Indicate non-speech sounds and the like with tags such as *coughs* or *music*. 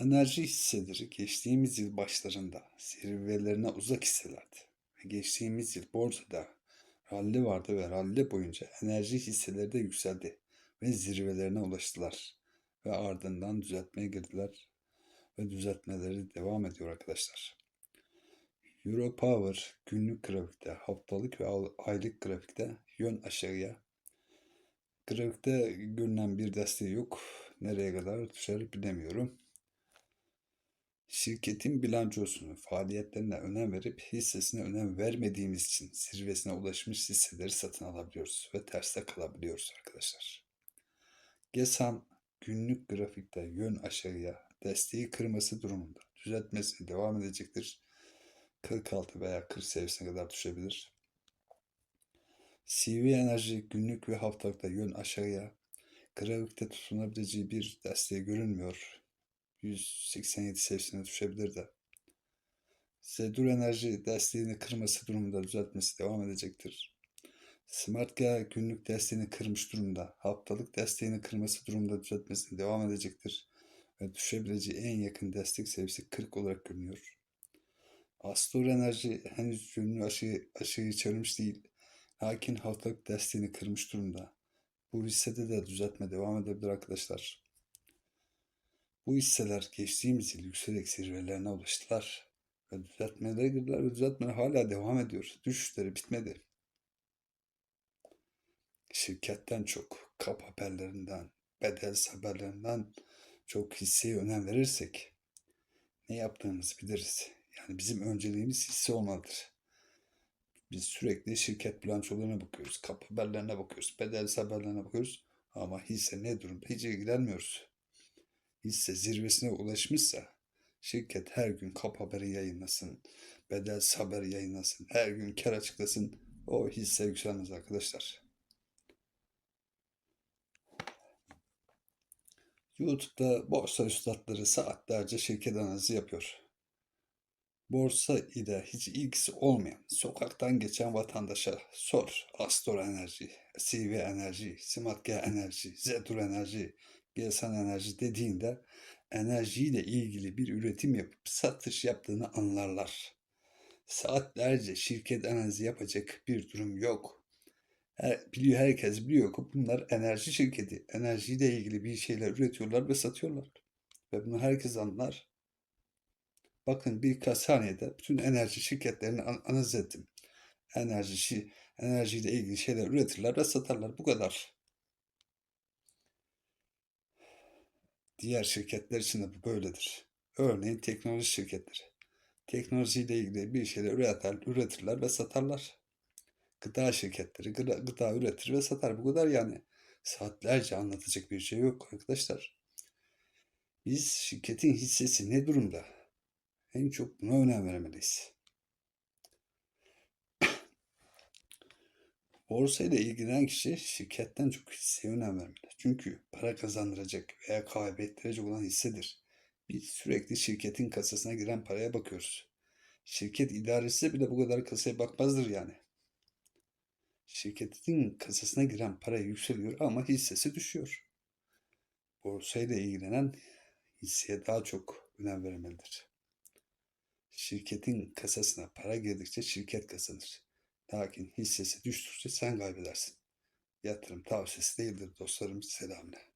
Enerji hisseleri geçtiğimiz yıl başlarında zirvelerine uzak hisselerdi. Ve geçtiğimiz yıl borsada ralli vardı ve ralli boyunca enerji hisseleri de yükseldi ve zirvelerine ulaştılar. Ve ardından düzeltmeye girdiler ve düzeltmeleri devam ediyor arkadaşlar. Euro Power günlük grafikte, haftalık ve aylık grafikte yön aşağıya. Grafikte görünen bir desteği yok. Nereye kadar düşer bilemiyorum. Şirketin bilançosunu, faaliyetlerine önem verip hissesine önem vermediğimiz için zirvesine ulaşmış hisseleri satın alabiliyoruz ve terste kalabiliyoruz arkadaşlar. GESAM günlük grafikte yön aşağıya desteği kırması durumunda düzeltmesine devam edecektir. 46 veya 40 seviyesine kadar düşebilir. CV enerji günlük ve haftalıkta yön aşağıya grafikte tutunabileceği bir desteği görünmüyor. 187 seviyesine düşebilir de. Zedur enerji desteğini kırması durumunda düzeltmesi devam edecektir. SmartGA günlük desteğini kırmış durumda. Haftalık desteğini kırması durumunda düzeltmesine devam edecektir. Ve düşebileceği en yakın destek seviyesi 40 olarak görünüyor. Astor Enerji henüz yönünü aşıyı, aşıyı çevirmiş değil. Lakin haftalık desteğini kırmış durumda. Bu hissede de düzeltme devam edebilir arkadaşlar. Bu hisseler geçtiğimiz yıl yükselerek zirvelerine ulaştılar. Ve düzeltmelere girdiler ve düzeltmeler hala devam ediyor. Düşüşleri bitmedi. Şirketten çok, kap haberlerinden, bedel haberlerinden çok hisseye önem verirsek ne yaptığımızı biliriz. Yani bizim önceliğimiz hisse olmalıdır. Biz sürekli şirket bilançolarına bakıyoruz, kap haberlerine bakıyoruz, bedel haberlerine bakıyoruz. Ama hisse ne durumda hiç ilgilenmiyoruz. Hisse zirvesine ulaşmışsa şirket her gün kap haberi yayınlasın, bedel haber yayınlasın, her gün kar açıklasın. O hisse yükselmez arkadaşlar. YouTube'da borsa üstadları saatlerce şirket analizi yapıyor borsa ile hiç ilgisi olmayan sokaktan geçen vatandaşa sor. Astor Enerji, CV Enerji, Simatge Enerji, Zedur Enerji, Gelsan Enerji dediğinde enerjiyle ilgili bir üretim yapıp satış yaptığını anlarlar. Saatlerce şirket analizi yapacak bir durum yok. Her, biliyor, herkes biliyor ki bunlar enerji şirketi. Enerjiyle ilgili bir şeyler üretiyorlar ve satıyorlar. Ve bunu herkes anlar. Bakın birkaç saniyede bütün enerji şirketlerini analiz ettim. Enerji, enerjiyle ilgili şeyler üretirler ve satarlar. Bu kadar. Diğer şirketler için de bu böyledir. Örneğin teknoloji şirketleri. Teknolojiyle ilgili bir şeyler üretir, üretirler ve satarlar. Gıda şirketleri gıda, gıda üretir ve satar. Bu kadar yani. Saatlerce anlatacak bir şey yok arkadaşlar. Biz şirketin hissesi ne durumda? En çok buna önem vermeliyiz. *coughs* Borsa ile ilgilenen kişi şirketten çok hisseye önem vermeli. Çünkü para kazandıracak veya kaybettirecek olan hissedir. Biz sürekli şirketin kasasına giren paraya bakıyoruz. Şirket idaresi bile bu kadar kasaya bakmazdır yani. Şirketin kasasına giren para yükseliyor ama hissesi düşüyor. Borsa ile ilgilenen hisseye daha çok önem vermelidir. Şirketin kasasına para girdikçe şirket kazanır. Lakin hissesi düştükçe sen kaybedersin. Yatırım tavsiyesi değildir dostlarım. Selamlar.